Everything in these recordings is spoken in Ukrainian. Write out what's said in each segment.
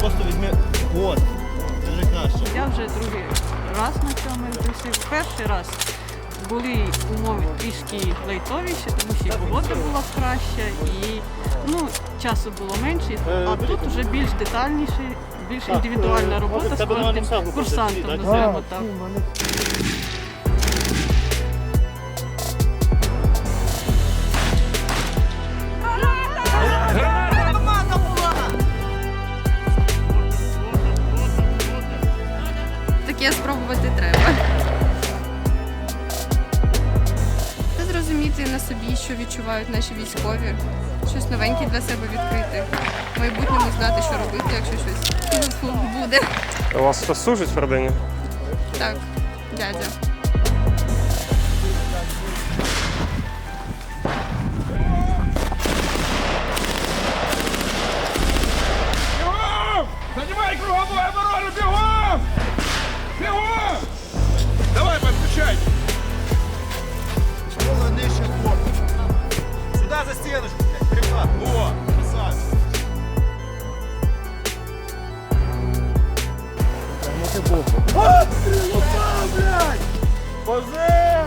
просто візьми. От. Це вже краще. Я вже другий раз на цьому інтенсиві. Перший раз були умови трішки лайтовіші, тому що і погода була краща, і ну, часу було менше. А тут вже більш детальніше, більш індивідуальна робота з кожним курсантом, називаємо так. На собі, що відчувають наші військові, щось новеньке для себе відкрити. В майбутньому знати, що робити, якщо щось буде. У вас щось служить в родині? Так, дядя. Сюди за стіночку, блядь. Прямо. О, блядь! Повземо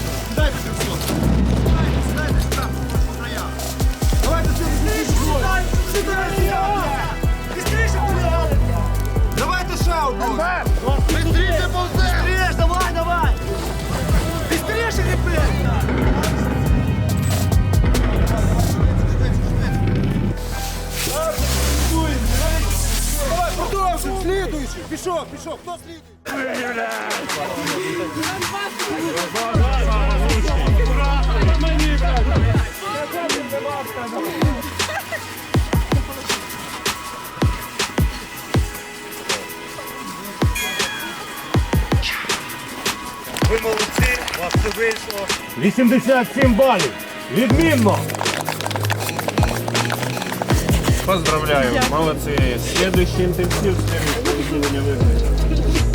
Welcome. Пішов, пішов, хто слідує? Ви молодці, у вас все вийшло. 87 балів. Відмінно. Поздравляю, молодці. Слідуючий інтенсив, Não, não, não.